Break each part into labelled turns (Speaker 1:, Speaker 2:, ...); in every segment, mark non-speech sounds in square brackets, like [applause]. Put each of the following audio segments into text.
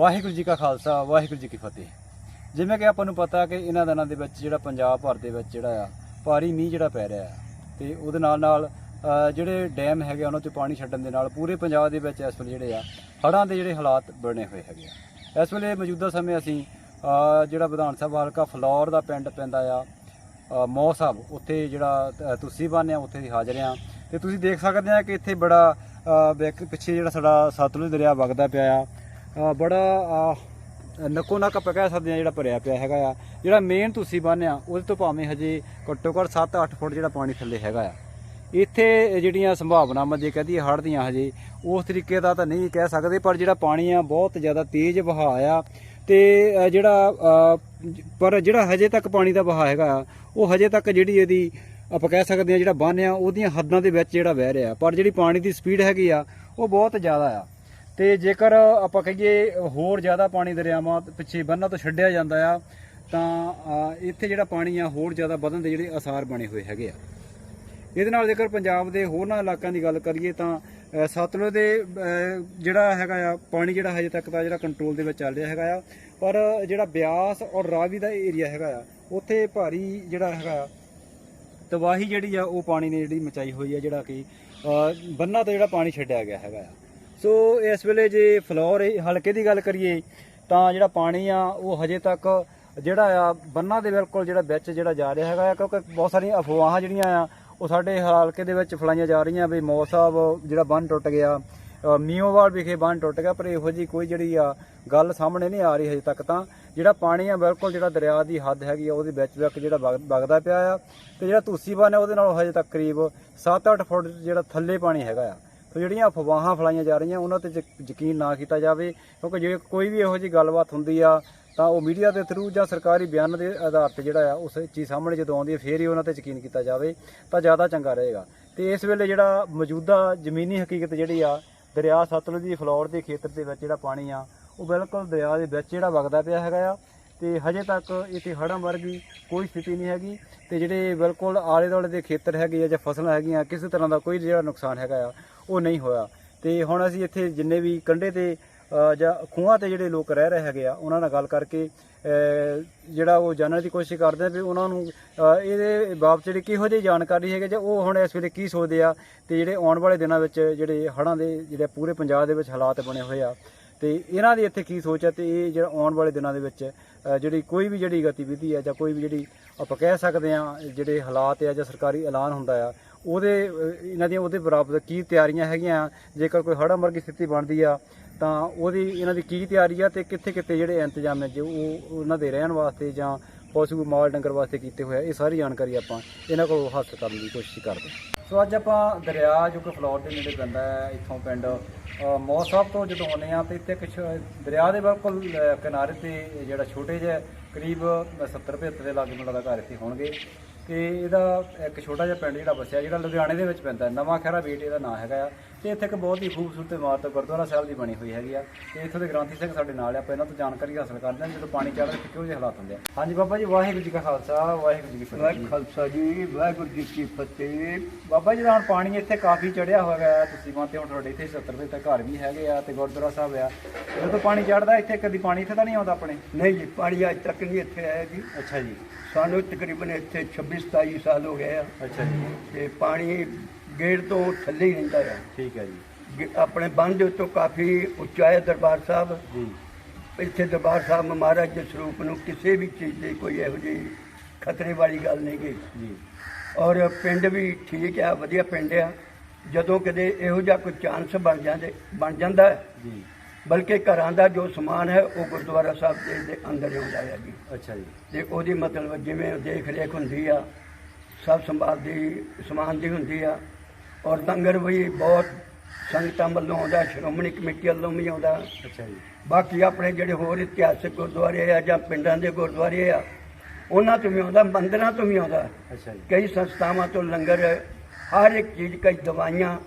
Speaker 1: ਵਾਹਿਗੁਰੂ ਜੀ ਕਾ ਖਾਲਸਾ ਵਾਹਿਗੁਰੂ ਜੀ ਕੀ ਫਤਿਹ। ਜਿਵੇਂ ਕਿ ਆਪਾਂ ਨੂੰ ਪਤਾ ਕਿ ਇਹਨਾਂ ਦਿਨਾਂ ਦੇ ਵਿੱਚ ਜਿਹੜਾ ਪੰਜਾਬ ਭਰ ਦੇ ਵਿੱਚ ਜਿਹੜਾ ਆ ਭਾਰੀ ਮੀਂਹ ਜਿਹੜਾ ਪੈ ਰਿਹਾ ਆ ਤੇ ਉਹਦੇ ਨਾਲ ਨਾਲ ਜਿਹੜੇ ਡੈਮ ਹੈਗੇ ਆ, ਉਹਨਾਂ 'ਚ ਪਾਣੀ ਛੱਡਣ ਦੇ ਨਾਲ ਪੂਰੇ ਪੰਜਾਬ ਦੇ ਵਿੱਚ ਇਸ ਵੇਲੇ ਜਿਹੜੇ ਆ ਹੜ੍ਹਾਂ ਦੇ ਜਿਹੜੇ ਹਾਲਾਤ ਬਣੇ ਹੋਏ ਹੈਗੇ ਆ। ਇਸ ਵੇਲੇ ਮੌਜੂਦਾ ਸਮੇਂ ਅਸੀਂ ਜਿਹੜਾ ਵਿਧਾਨ ਸਭਾ ਹਲਕਾ ਫਲੌਰ ਦਾ ਪਿੰਡ ਪੈਂਦਾ ਆ ਅ, ਮੌ ਸਾਹਿਬ ਉੱਥੇ ਜਿਹੜਾ ਅ, ਤੁਸੀਂ ਬਾਨਿਆ ਉੱਥੇ ਦੀ ਹਾਜ਼ਰ ਆ ਤੇ ਤੁਸੀਂ ਦੇਖ ਸਕਦੇ ਆ ਕਿ ਇੱਥੇ ਬੜਾ ਪਿੱਛੇ ਜਿਹੜਾ ਸਾਡਾ ਸਤਲੁਜ ਦਰਿਆ ਵਗਦਾ ਪਿਆ ਆ ਬੜਾ ਅ, ਨੱਕੋ ਨੱਕ ਆਪਾਂ ਕਹਿ ਸਕਦੇ ਆ ਜਿਹੜਾ ਭਰਿਆ ਪਿਆ ਹੈਗਾ ਆ। ਜਿਹੜਾ ਮੇਨ ਤੁਸੀਂ ਬੰਨਿਆ ਉਹਦੇ ਤੋਂ ਭਾਵੇਂ ਹਜੇ ਘੱਟੋ ਘੱਟ 7-8 ਫੁੱਟ ਜਿਹੜਾ ਪਾਣੀ ਥੱਲੇ ਹੈਗਾ ਆ। ਇੱਥੇ ਜਿਹੜੀਆਂ ਸੰਭਾਵਨਾਵਾਂ ਜੇ ਕਹਦੀ ਹੜ੍ਹ ਦੀਆਂ ਹਜੇ ਉਸ ਤਰੀਕੇ ਦਾ ਤਾਂ ਨਹੀਂ ਕਹਿ ਸਕਦੇ ਪਰ ਜਿਹੜਾ ਪਾਣੀ ਆ ਬਹੁਤ ਜ਼ਿਆਦਾ ਤੇਜ਼ ਵਹਾਅ ਆ। ਤੇ ਜਿਹੜਾ ਪਰ ਜਿਹੜਾ ਹਜੇ ਤੱਕ ਪਾਣੀ ਦਾ ਵਹਾਅ ਹੈਗਾ ਆ, ਉਹ ਹਜੇ ਤੱਕ ਜਿਹੜੀ ਇਹਦੀ ਆਪਾਂ ਕਹਿ ਸਕਦੇ ਆ ਜਿਹੜਾ ਬੰਨ੍ਹ ਆ ਉਹਦੀਆਂ ਹੱਦਾਂ ਦੇ ਵਿੱਚ ਜਿਹੜਾ ਵਹਿ ਰਿਹਾ। ਪਰ ਜਿਹੜੀ ਪਾਣੀ ਦੀ ਸਪੀਡ ਹੈਗੀ ਆ ਉਹ ਬਹੁਤ ਜ਼ਿਆਦਾ ਆ। ਤੇ ਜੇਕਰ ਆਪਾਂ ਕਹੀਏ ਹੋਰ ਜ਼ਿਆਦਾ ਪਾਣੀ ਦਰਿਆਵਾਂ ਪਿੱਛੇ ਬੰਨਾਂ ਤੋਂ ਛੱਡਿਆ ਜਾਂਦਾ ਆ ਤਾਂ ਇੱਥੇ ਜਿਹੜਾ ਪਾਣੀ ਆ ਹੋਰ ਜ਼ਿਆਦਾ ਵਧਣ ਦੇ ਜਿਹੜੇ ਅਸਾਰ ਬਣੇ ਹੋਏ ਹੈਗੇ ਆ। ਇਹਦੇ ਨਾਲ ਜੇਕਰ ਪੰਜਾਬ ਦੇ ਹੋਰਨਾਂ ਇਲਾਕਿਆਂ ਦੀ ਗੱਲ ਕਰੀਏ ਤਾਂ ਸਤਲੁਜ ਦੇ ਜਿਹੜਾ ਹੈਗਾ ਆ ਪਾਣੀ ਜਿਹੜਾ ਹਜੇ ਤੱਕ ਤਾਂ ਜਿਹੜਾ ਕੰਟਰੋਲ ਦੇ ਵਿੱਚ ਚੱਲ ਰਿਹਾ ਹੈਗਾ ਆ ਪਰ ਜਿਹੜਾ ਬਿਆਸ ਔਰ ਰਾਵੀ ਦਾ ਏਰੀਆ ਹੈਗਾ ਆ ਉੱਥੇ ਭਾਰੀ ਜਿਹੜਾ ਹੈਗਾ ਤਬਾਹੀ ਜਿਹੜੀ ਆ ਉਹ ਪਾਣੀ ਨੇ ਜਿਹੜੀ ਮਚਾਈ ਹੋਈ ਆ ਜਿਹੜਾ ਕਿ ਅ, ਬੰਨਾਂ ਤੋਂ ਜਿਹੜਾ ਪਾਣੀ ਛੱਡਿਆ ਗਿਆ ਹੈਗਾ ਆ। ਸੋ ਇਸ ਵੇਲੇ ਜੇ ਫਲੋਰ ਹਲਕੇ ਦੀ ਗੱਲ ਕਰੀਏ ਤਾਂ ਜਿਹੜਾ ਪਾਣੀ ਆ ਉਹ ਹਜੇ ਤੱਕ ਜਿਹੜਾ ਆ ਬੰਨਾਂ ਦੇ ਬਿਲਕੁਲ ਜਿਹੜਾ ਵਿੱਚ ਜਿਹੜਾ ਜਾ ਰਿਹਾ ਹੈਗਾ ਆ ਕਿਉਂਕਿ ਬਹੁਤ ਸਾਰੀਆਂ ਅਫਵਾਹਾਂ ਜਿਹੜੀਆਂ ਆ ਉਹ ਸਾਡੇ ਹਲਕੇ ਦੇ ਵਿੱਚ ਫਲਾਈਆਂ ਜਾ ਰਹੀਆਂ ਵੀ ਮੌ ਸਾਹਿਬ ਜਿਹੜਾ ਬੰਨ ਟੁੱਟ ਗਿਆ ਅ, ਮੀਓਵਾਲ ਵਿਖੇ ਬੰਨ ਟੁੱਟ ਗਿਆ ਪਰ ਇਹੋ ਜੀ ਕੋਈ ਜਿਹੜੀ ਆ ਗੱਲ ਸਾਹਮਣੇ ਨਹੀਂ ਆ ਰਹੀ ਹਜੇ ਤੱਕ ਤਾਂ। ਜਿਹੜਾ ਪਾਣੀ ਆ ਬਿਲਕੁਲ ਜਿਹੜਾ ਦਰਿਆ ਦੀ ਹੱਦ ਹੈਗੀ ਆ ਉਹਦੇ ਵਿੱਚ ਵਿੱਚ ਜਿਹੜਾ ਵਗ- ਵਗਦਾ ਪਿਆ ਆ ਤੇ ਜਿਹੜਾ ਤੁਸੀਂ ਬੰਨ ਹੈ ਉਹਦੇ ਨਾਲ ਹਜੇ ਤੱਕ ਕਰੀਬ 7-8 ਫੁੱਟ ਜਿਹੜਾ ਥੱਲੇ ਪਾਣੀ ਹੈਗਾ ਆ। ਸੋ ਜਿਹੜੀਆਂ ਅਫਵਾਹਾਂ ਫਲਾਈਆਂ ਜਾ ਰਹੀਆਂ, ਉਹਨਾਂ ਤੇ ਯਕ- ਯਕੀਨ ਨਾ ਕੀਤਾ ਜਾਵੇ। ਕਿਉਂਕਿ ਜੇ ਕੋਈ ਵੀ ਇਹੋ ਜਿਹੀ ਗੱਲਬਾਤ ਹੁੰਦੀ ਆ, ਤਾਂ ਉਹ ਮੀਡੀਆ ਦੇ ਥਰੂ ਜਾਂ ਸਰਕਾਰੀ ਬਿਆਨ ਦੇ ਆਧਾਰ ਤੇ ਜਿਹੜਾ ਆ, ਉਸ ਚੀਜ਼ ਸਾਹਮਣੇ ਜਦੋਂ ਆਉਂਦੀ ਹੈ ਫੇਰ ਹੀ ਉਹਨਾਂ ਤੇ ਯਕੀਨ ਕੀਤਾ ਜਾਵੇ, ਤਾਂ ਜ਼ਿਆਦਾ ਚੰਗਾ ਰਹੇਗਾ। ਤੇ ਇਸ ਵੇਲੇ ਜਿਹੜਾ ਮੌਜੂਦਾ ਜ਼ਮੀਨੀ ਹਕੀਕਤ ਜਿਹੜੀ ਆ, ਦਰਿਆ ਸਤਲੁਜ ਦੀ ਫਲੋਰ ਦੇ ਖੇਤਰ ਦੇ ਵਿੱਚ ਜਿਹੜਾ ਪਾਣੀ ਆ, ਉਹ ਬਿਲਕੁਲ ਦਰਿਆ ਦੇ ਵਿੱਚ ਜਿਹੜਾ ਵਗਦਾ ਪਿਆ ਹੈਗਾ ਆ। ਤੇ ਹਜੇ ਤੱਕ ਇੱਥੇ ਹੜ੍ਹਾਂ ਵਰਗੀ ਕੋਈ ਸਥਿਤੀ ਨਹੀਂ ਹੈਗੀ। ਤੇ ਜਿਹੜੇ ਬਿਲਕੁਲ ਆਲੇ ਦੁਆਲੇ ਦੇ ਖੇਤਰ ਹੈਗੇ ਆ ਜਾਂ ਫਸਲਾਂ ਹੈਗੀਆਂ, ਕਿਸੇ ਤਰ੍ਹਾਂ ਦਾ ਕੋਈ ਜਿਹੜਾ ਨੁਕਸਾਨ ਹੈਗਾ ਆ ਉਹ ਨਹੀਂ ਹੋਇਆ। ਤੇ ਹੁਣ ਅਸੀਂ ਇੱਥੇ ਜਿੰਨੇ ਵੀ ਕੰਢੇ ਤੇ ਜਾਂ ਖੂਹਾਂ ਤੇ ਜਿਹੜੇ ਲੋਕ ਰਹਿ ਰਹੇ ਹੈਗੇ ਆ, ਉਹਨਾਂ ਨਾਲ ਗੱਲ ਕਰਕੇ ਜਿਹੜਾ ਉਹ ਜਾਣਨ ਦੀ ਕੋਸ਼ਿਸ਼ ਕਰਦੇ ਆ ਵੀ ਉਹਨਾਂ ਨੂੰ ਇਹਦੇ ਬਾਬਤ ਜਿਹੜੀ ਕਿਹੋ ਜਿਹੀ ਜਾਣਕਾਰੀ ਹੈਗੀ ਜਾਂ ਉਹ ਹੁਣ ਇਸ ਵੇਲੇ ਕੀ ਸੋਚਦੇ ਆ, ਤੇ ਜਿਹੜੇ ਆਉਣ ਵਾਲੇ ਦਿਨਾਂ ਵਿੱਚ ਜਿਹੜੇ ਹੜ੍ਹਾਂ ਦੇ, ਜਿਹੜੇ ਪੂਰੇ ਪੰਜਾਬ ਦੇ ਵਿੱਚ ਹਾਲਾਤ ਬਣੇ ਹੋਏ ਆ, ਤੇ ਇਹਨਾਂ ਦੀ ਇੱਥੇ ਕੀ ਸੋਚ ਹੈ ਤੇ ਇਹ ਜਿਹੜਾ ਆਉਣ ਵਾਲੇ ਦਿਨਾਂ ਦੇ ਵਿੱਚ ਜਿਹੜੀ ਕੋਈ ਵੀ ਜਿਹੜੀ ਗਤੀਵਿਧੀ ਹੈ ਜਾਂ ਕੋਈ ਵੀ ਜਿਹੜੀ ਆਪਾਂ ਕਹਿ ਸਕਦੇ ਆ, ਜਿਹੜੇ ਹਾਲਾਤ ਆ, ਜਾਂ ਸਰਕਾਰੀ ਐਲਾਨ ਹੁੰਦਾ ਆ ਉਹਦੇ, ਇਹਨਾਂ ਦੀਆਂ ਉਹਦੇ ਬਰਾਬਰ ਕੀ ਤਿਆਰੀਆਂ ਹੈਗੀਆਂ, ਜੇਕਰ ਕੋਈ ਹੜ੍ਹਾਂ ਮਰਗੀ ਸਥਿਤੀ ਬਣਦੀ ਆ, ਤਾਂ ਉਹਦੀ ਇਹਨਾਂ ਦੀ ਕੀ ਤਿਆਰੀ ਆ ਤੇ ਕਿੱਥੇ ਕਿੱਥੇ ਜਿਹੜੇ ਇੰਤਜ਼ਾਮ ਹੈ ਜੋ ਉਹ ਉਹਨਾਂ ਦੇ ਰਹਿਣ ਵਾਸਤੇ ਜਾਂ ਪਸ਼ੂ ਮਾਲ ਡੰਗਰ ਵਾਸਤੇ ਕੀਤੇ ਹੋਏ ਆ, ਇਹ ਸਾਰੀ ਜਾਣਕਾਰੀ ਆਪਾਂ ਇਹਨਾਂ ਕੋਲ ਹਾਸਲ ਕਰਨ ਦੀ ਕੋਸ਼ਿਸ਼ ਕਰਦੇ ਸੋ ਅੱਜ ਆਪਾਂ ਦਰਿਆ, ਜੋ ਕਿ ਫਲੋਰ ਦੇ ਨੇੜੇ ਪੈਂਦਾ ਹੈ, ਇੱਥੋਂ ਪਿੰਡ ਮੌਤ ਸਾਹਿਬ ਤੋਂ ਜਦੋਂ ਆਉਂਦੇ ਆ ਤੇ ਇੱਥੇ ਕੁਛ ਦਰਿਆ ਦੇ ਬਿਲਕੁਲ ਕਿਨਾਰੇ ਤੇ ਜਿਹੜਾ ਛੋਟੇ ਜਿਹੇ ਕਰੀਬ 70 75 ਦੇ ਲਾਗੇ ਮੁੰਡਾ ਦਾ ਘਰ ਇੱਥੇ ਹੋਣਗੇ। ਤੇ ਇਹਦਾ ਇੱਕ ਛੋਟਾ ਜਿਹਾ ਪਿੰਡ ਜਿਹੜਾ ਵਸਿਆ ਜਿਹੜਾ ਲੁਧਿਆਣੇ ਦੇ ਵਿੱਚ ਪੈਂਦਾ ਨਵਾਂ ਖਹਿਰਾ ਬੇਟ ਇਹਦਾ ਨਾਂ ਹੈਗਾ ਆ। ਤੇ ਇੱਥੇ ਇੱਕ ਬਹੁਤ ਹੀ ਖੂਬਸੂਰਤ ਇਮਾਰਤ ਗੁਰਦੁਆਰਾ ਸਾਹਿਬ ਦੀ ਬਣੀ ਹੋਈ ਹੈਗੀ ਆ। ਤੇ ਇੱਥੋਂ ਦੇ ਗ੍ਰੰਥੀ ਸਿੰਘ ਸਾਡੇ ਨਾਲ ਆ ਆਪਾਂ ਇਹਨਾਂ ਤੋਂ ਜਾਣਕਾਰੀ ਹਾਸਲ ਕਰਦੇ ਹਾਂ ਜਦੋਂ ਪਾਣੀ ਚੜ੍ਹਦਾ ਤੇ ਕਿਹੋ ਜਿਹੇ ਹਾਲਾਤ ਹੁੰਦੇ ਆ। ਹਾਂਜੀ ਬਾਬਾ ਜੀ ਵਾਹਿਗੁਰੂ ਜੀ ਕਾ ਖਾਲਸਾ ਵਾਹਿਗੁਰੂ ਜੀ ਕੀ ਫਤਿਹ
Speaker 2: ਵਾਹਿਗੁਰੂ। ਖਾਲਸਾ ਜੀ ਵਾਹਿਗੁਰੂ ਜੀ ਕੀ ਫਤਿਹ।
Speaker 1: ਬਾਬਾ ਜੀ ਦਾ ਹੁਣ ਪਾਣੀ ਇੱਥੇ ਕਾਫੀ ਚੜਿਆ ਹੋਇਆ ਹੈ ਤੁਸੀਂ ਮੰਨਦੇ ਹੁਣ ਤੁਹਾਡੇ ਇੱਥੇ 70 ਵਜੇ ਤੱਕ ਘਰ ਵੀ ਹੈਗੇ ਆ ਤੇ ਗੁਰਦੁਆਰਾ ਸਾਹਿਬ ਆ। ਜਦੋਂ ਪਾਣੀ ਚੜਦਾ ਇੱਥੇ ਕਦੀ ਪਾਣੀ ਇੱਥੇ ਤਾਂ ਨਹੀਂ ਆਉਂਦਾ ਆਪਣੇ?
Speaker 2: ਨਹੀਂ ਜੀ ਪਾਣੀ ਅੱਜ ਤੱਕ ਨਹੀਂ ਇੱਥੇ ਆਇਆ ਜੀ।
Speaker 1: ਅੱਛਾ ਜੀ।
Speaker 2: ਸਾਨੂੰ ਤਕਰੀਬਨ ਇੱਥੇ 26 27 ਸਾਲ ਹੋ ਗਏ ਆ।
Speaker 1: ਅੱਛਾ ਜੀ।
Speaker 2: ਤੇ ਪਾਣੀ ਗੇੜ ਤੋਂ ਥੱਲੇ ਹੀ ਰਹਿੰਦਾ ਆ।
Speaker 1: ਠੀਕ ਹੈ ਜੀ।
Speaker 2: ਆਪਣੇ ਬੰਨ ਦੇ ਉੱਤੋਂ ਕਾਫੀ ਉੱਚਾ ਹੈ ਦਰਬਾਰ ਸਾਹਿਬ।
Speaker 1: ਜੀ।
Speaker 2: ਇੱਥੇ ਦਰਬਾਰ ਸਾਹਿਬ ਮਹਾਰਾਜ ਦੇ ਸਰੂਪ ਨੂੰ ਕਿਸੇ ਵੀ ਚੀਜ਼ ਦੀ ਕੋਈ ਇਹੋ ਜਿਹੀ ਖਤਰੇ ਵਾਲੀ ਗੱਲ ਨਹੀਂ ਗਈ
Speaker 1: ਜੀ।
Speaker 2: ਔਰ ਪਿੰਡ ਵੀ ਠੀਕ ਆ ਵਧੀਆ ਪਿੰਡ ਆ। ਜਦੋਂ ਕਦੇ ਇਹੋ ਜਿਹਾ ਕੋਈ ਚਾਂਸ ਬਣ ਜਾਂਦੇ ਬਣ ਜਾਂਦਾ ਹੈ।
Speaker 1: ਜੀ।
Speaker 2: ਬਲਕਿ ਘਰਾਂ ਦਾ ਜੋ ਸਮਾਨ ਹੈ ਉਹ ਗੁਰਦੁਆਰਾ ਸਾਹਿਬ ਦੇ ਦੇ ਅੰਦਰ ਆਉਂਦਾ ਹੈ ਜੀ।
Speaker 1: ਅੱਛਾ ਜੀ।
Speaker 2: ਤੇ ਉਹਦੀ ਮਤਲਬ ਜਿਵੇਂ ਦੇਖ ਰੇਖ ਹੁੰਦੀ ਆ ਸਭ ਸੰਭਾਲ ਦੀ ਸਮਾਨ ਦੀ ਹੁੰਦੀ ਆ ਔਰ ਲੰਗਰ ਵੀ ਬਹੁਤ ਸੰਗਤਾਂ ਵੱਲੋਂ ਆਉਂਦਾ ਸ਼੍ਰੋਮਣੀ ਕਮੇਟੀ ਵੱਲੋਂ ਵੀ ਆਉਂਦਾ।
Speaker 1: ਅੱਛਾ ਜੀ।
Speaker 2: ਬਾਕੀ ਆਪਣੇ ਜਿਹੜੇ ਹੋਰ ਇਤਿਹਾਸਕ ਗੁਰਦੁਆਰੇ ਆ ਜਾਂ ਪਿੰਡਾਂ ਦੇ ਗੁਰਦੁਆਰੇ ਆ ਉਹਨਾਂ ਤੋਂ ਵੀ ਆਉਂਦਾ ਮੰਦਿਰਾਂ ਤੋਂ ਵੀ ਆਉਂਦਾ।
Speaker 1: ਅੱਛਾ ਜੀ।
Speaker 2: ਕਈ ਸੰਸਥਾਵਾਂ ਤੋਂ ਲੰਗਰ ਹਰ ਇੱਕ ਚੀਜ਼ ਕਈ ਦਵਾਈਆਂ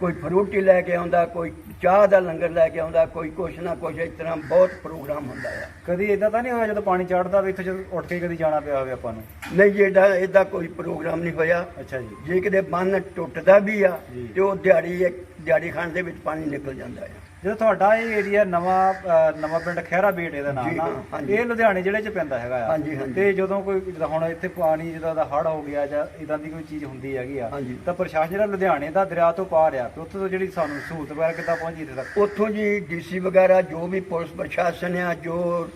Speaker 2: ਕੋਈ ਫਰੂਟੀ ਲੈ ਕੇ ਆਉਂਦਾ ਕੋਈ ਚਾਹ ਦਾ ਲੰਗਰ ਲੈ ਕੇ ਆਉਂਦਾ ਕੋਈ ਕੁਛ ਨਾ ਕੁਛ ਇਸ ਤਰ੍ਹਾਂ ਬਹੁਤ ਪ੍ਰੋਗਰਾਮ ਹੁੰਦਾ ਆ।
Speaker 1: ਕਦੀ ਇਦਾਂ ਤਾਂ ਨਹੀਂ ਹੋਇਆ ਜਦੋਂ ਪਾਣੀ ਚੜਦਾ ਵੀ ਇੱਥੇ ਜਦੋਂ ਉੱਠ ਕੇ ਕਦੀ ਜਾਣਾ ਪਿਆ ਹੋਵੇ ਆਪਾਂ ਨੂੰ?
Speaker 2: ਨਹੀਂ ਜਿਹੜਾ ਇਹਦਾ ਕੋਈ ਪ੍ਰੋਗਰਾਮ ਨਹੀਂ ਹੋਇਆ।
Speaker 1: ਅੱਛਾ ਜੀ।
Speaker 2: ਜੇ ਕਿਤੇ ਬੰਨ ਟੁੱਟਦਾ ਵੀ ਆ
Speaker 1: ਜੀ।
Speaker 2: ਤੇ ਉਹ ਦਿਹਾੜੀ ਇੱਕ ਦਿਹਾੜੀ ਖਾਣ ਦੇ ਵਿੱਚ ਪਾਣੀ ਨਿਕਲ ਜਾਂਦਾ ਆ।
Speaker 1: ਜਦੋਂ ਤੁਹਾਡਾ ਇਹ ਏਰੀਆ ਨਵਾਂ ਨਵਾਂ ਪਿੰਡ ਖਹਿਰਾ ਬੇਟ ਇਹਦਾ ਨਾਮ
Speaker 2: ਜੀ,
Speaker 1: ਨਾ
Speaker 2: ਹਾਂਜੀ।
Speaker 1: ਇਹ ਲੁਧਿਆਣੇ ਜ਼ਿਲ੍ਹੇ 'ਚ ਪੈਂਦਾ ਹੈਗਾ ਆ
Speaker 2: ਹਾਂਜੀ, ਹਾਂਜੀ।
Speaker 1: ਤੇ ਜਦੋਂ ਕੋਈ ਜਿੱਦਾਂ ਹੁਣ ਇੱਥੇ ਪਾਣੀ ਜਿਹਦਾ ਦਾ ਹੜ ਹੋ ਗਿਆ ਜਾਂ ਇਦਾਂ ਦੀ ਕੋਈ ਚੀਜ਼ ਹੁੰਦੀ ਹੈਗੀ ਆ
Speaker 2: ਹਾਂਜੀ।
Speaker 1: ਤਾਂ ਪ੍ਰਸ਼ਾਸਨ ਜਿਹੜਾ ਲੁਧਿਆਣੇ ਦਾ ਦਰਿਆ ਤੋਂ ਪਾਰ ਆ ਤੇ ਉੱਥੇ ਤੋਂ ਜਿਹੜੀ ਸਾਨੂੰ ਸਹੂਲਤ ਵਗੈਰਾ ਕਿੱਦਾਂ ਪਹੁੰਚੀ ਇੱਥੇ ਤੱਕ
Speaker 2: ਉੱਥੋਂ ਜੀ ਡੀਸੀ ਵਗੈਰਾ ਜੋ ਵੀ ਪੁਲਿਸ ਪ੍ਰਸ਼ਾਸਨ ਆ ਜੋ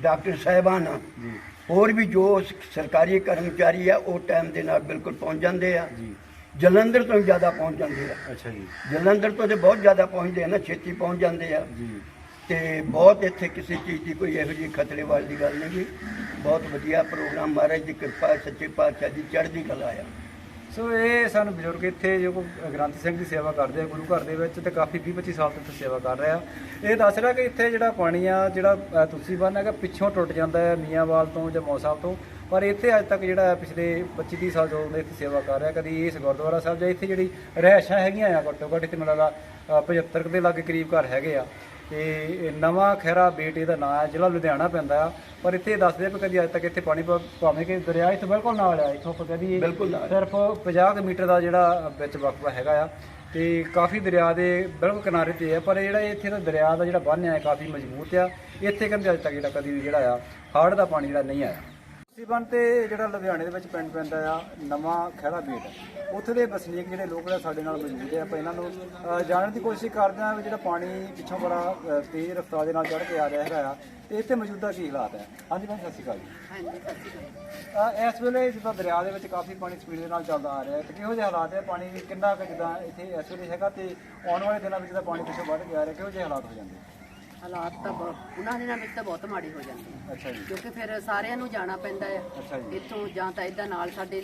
Speaker 2: ਡਾਕਟਰ ਸਾਹਿਬਾਨ ਆ
Speaker 1: ਜੀ
Speaker 2: ਹੋਰ ਵੀ ਜੋ ਸ- ਸਰਕਾਰੀ ਕਰਮਚਾਰੀ ਆ ਉਹ ਟਾਈਮ ਦੇ ਨਾਲ ਬਿਲਕੁਲ ਪਹੁੰਚ ਜਾਂਦੇ ਆ
Speaker 1: ਜੀ
Speaker 2: ਜਲੰਧਰ ਤੋਂ ਜ਼ਿਆਦਾ ਪਹੁੰਚ ਜਾਂਦੇ ਆ।
Speaker 1: ਅੱਛਾ ਜੀ।
Speaker 2: ਜਲੰਧਰ ਤੋਂ ਤੇ ਬਹੁਤ ਜ਼ਿਆਦਾ ਪਹੁੰਚਦੇ ਆ ਨਾ ਛੇਤੀ ਪਹੁੰਚ ਜਾਂਦੇ ਆ।
Speaker 1: ਜੀ।
Speaker 2: ਤੇ ਬਹੁਤ ਇੱਥੇ ਕਿਸੇ ਚੀਜ਼ ਦੀ ਕੋਈ ਇਹੋ ਜਿਹੀ ਖਤਰੇ ਵਾਲੀ ਗੱਲ ਨਹੀਂ ਗੀ। ਬਹੁਤ ਵਧੀਆ ਪ੍ਰੋਗਰਾਮ ਮਹਾਰਾਜ ਦੀ ਕਿਰਪਾ ਸੱਚੇ ਪਾਤਸ਼ਾਹ ਦੀ ਚੜ੍ਹਦੀ ਕਲਾ ਆ।
Speaker 1: ਸੋ ਇਹ ਸਾਨੂੰ ਬਜ਼ੁਰਗ ਇੱਥੇ ਜੋ ਗ੍ਰੰਥੀ ਸਿੰਘ ਦੀ ਸੇਵਾ ਕਰਦੇ ਆ ਗੁਰੂ ਘਰ ਦੇ ਵਿੱਚ ਤੇ ਕਾਫੀ 20 25 ਸਾਲ ਤੋਂ ਇੱਥੇ ਸੇਵਾ ਕਰ ਰਹੇ। ਆ ਇਹ ਦੱਸ ਰਿਹਾ ਕਿ ਇੱਥੇ ਜਿਹੜਾ ਪਾਣੀ ਆ ਜਿਹੜਾ ਅ, ਤੁਲਸੀ ਬੰਨ ਹੈਗਾ ਪਿੱਛੋਂ ਟੁੱਟ ਜਾਂਦਾ ਹੈ ਮੀਆਂਵਾਲ ਤੋਂ ਜਾਂ ਮੌਸਾਬ ਤੋਂ। ਪਰ ਇੱਥੇ ਅੱਜ ਤੱਕ ਜਿਹੜਾ ਪਿਛਲੇ 25 30 ਸਾਲ ਤੋਂ ਇੱਥੇ ਸੇਵਾ ਕਰ ਰਿਹਾ ਕਦੀ ਇਸ ਗੁਰਦੁਆਰਾ ਸਾਹਿਬ ਜਾਂ ਇੱਥੇ ਜਿਹੜੀ ਰਹਿਸ਼ਾਂ ਹੈਗੀਆਂ ਆ ਘੱਟੋ ਘੱਟ ਇੱਥੇ ਮੈਨੂੰ ਲੱਗਦਾ 75 ਦੇ ਲੱਗ ਕਰੀਬ ਘਰ ਹੈਗੇ ਆ। ਤੇ ਨਵਾਂ ਖੈਰਾ ਬੇਟ ਇਹਦਾ ਨਾਂ ਹੈ ਜਿਹੜਾ ਲੁਧਿਆਣਾ ਪੈਂਦਾ ਆ। ਪਰ ਇੱਥੇ ਦੱਸਦੇ ਆ ਵੀ ਕਦੀ ਅੱਜ ਤੱਕ ਇੱਥੇ ਪਾਣੀ ਭਾਵੇਂ ਕਿ ਦਰਿਆ ਇੱਥੇ ਬਿਲਕੁਲ ਨਾਲ ਆ ਇੱਥੋਂ ਆਪਾਂ ਕਹਿ
Speaker 2: ਬਿਲਕੁਲ
Speaker 1: ਸਿਰਫ 50 ਕੁ ਮੀਟਰ ਦਾ ਜਿਹੜਾ ਵਿੱਚ ਵਕਫਾ ਹੈਗਾ ਆ। ਤੇ ਕਾਫੀ ਦਰਿਆ ਦੇ ਬਿਲਕੁਲ ਕਿਨਾਰੇ ਤੇ ਆ ਪਰ ਜਿਹੜਾ ਇੱਥੇ ਦਾ ਦਰਿਆ ਦਾ ਜਿਹੜਾ ਬੰਨ੍ਹ ਆ ਕਾਫੀ ਮਜ਼ਬੂਤ ਆ। ਇੱਥੇ ਕਹਿੰਦੇ ਅੱਜ ਤੱਕ ਜਿਹੜਾ ਕਦੀ ਵੀ ਜਿਹੜਾ ਆ ਹੜ੍ਹ ਦਾ ਪਾਣੀ ਜਿਹੜਾ ਨਹੀਂ ਆਇਆ। ਬੰਨ ਤੇ ਜਿਹੜਾ ਲੁਧਿਆਣੇ ਦੇ ਵਿੱਚ ਪਿੰਡ ਪੈਂਦਾ ਆ ਨਵਾਂ ਖਹਿਰਾ ਬੇਟ ਉੱਥੇ ਦੇ ਵਸਨੀਕ ਜਿਹੜੇ ਲੋਕ ਆ ਸਾਡੇ ਨਾਲ ਮੌਜੂਦ ਆ ਆਪਾਂ ਇਹਨਾਂ ਨੂੰ ਅ, ਜਾਣਨ ਦੀ ਕੋਸ਼ਿਸ਼ ਕਰਦੇ ਆ ਵੀ ਜਿਹੜਾ ਪਾਣੀ ਪਿੱਛੋਂ ਬੜਾ ਅ, ਤੇਜ਼ ਰਫ਼ਤਾਰ ਦੇ ਨਾਲ ਚੜ੍ਹ ਕੇ ਆ ਰਿਹਾ ਹੈਗਾ ਆ ਤੇ ਇੱਥੇ ਮੌਜੂਦਾ ਕੀ ਹਾਲਾਤ ਹੈ? ਹਾਂਜੀ ਭੈਣ ਸਤਿ ਸ਼੍ਰੀ ਅਕਾਲ ਜੀ।
Speaker 3: ਹਾਂਜੀ ਸਤਿ ਸ਼੍ਰੀ ਅਕਾਲ
Speaker 1: ਅ, ਇਸ ਵੇਲੇ ਜਿੱਦਾਂ ਦਰਿਆ ਦੇ ਵਿੱਚ ਕਾਫੀ ਪਾਣੀ ਸਪੀਡ ਦੇ ਨਾਲ ਚੱਲਦਾ ਆ ਰਿਹਾ ਹੈ ਤੇ ਕਿਹੋ ਜਿਹੇ ਹਾਲਾਤ ਹੈ? ਪਾਣੀ ਕਿੰਨਾ ਕੁ ਜਿੱਦਾਂ ਇੱਥੇ ਇਸ ਵੇਲੇ ਹੈਗਾ ਤੇ ਆਉਣ ਵਾਲੇ ਦਿਨਾਂ ਵਿੱਚ ਜਿੱਦਾਂ ਪਾਣੀ ਪਿੱਛੋਂ ਵੱਧ ਕੇ ਆ ਰਿਹਾ ਕਿਹੋ ਜਿਹੇ ਹਾਲਾਤ ਹੋ ਜਾਂਦੇ?
Speaker 3: ਹਾਲਾਤ ਤਾਂ ਬਹੁਤ- ਉਹਨਾਂ ਦਿਨਾਂ ਵਿੱਚ ਤਾਂ ਬਹੁਤ ਮਾੜੇ ਹੋ ਜਾਂਦੇ ਆ।
Speaker 1: ਅੱਛਾ ਜੀ
Speaker 3: ਕਿਉਂਕਿ ਫਿਰ ਸਾਰਿਆਂ ਨੂੰ ਜਾਣਾ ਪੈਂਦਾ
Speaker 1: ਅੱਛਾ
Speaker 3: ਹੈ
Speaker 1: ਜੀ।
Speaker 3: ਇੱਥੋਂ ਜਾਂ ਤਾਂ ਇਦਾਂ ਨਾਲ ਸਾਡੇ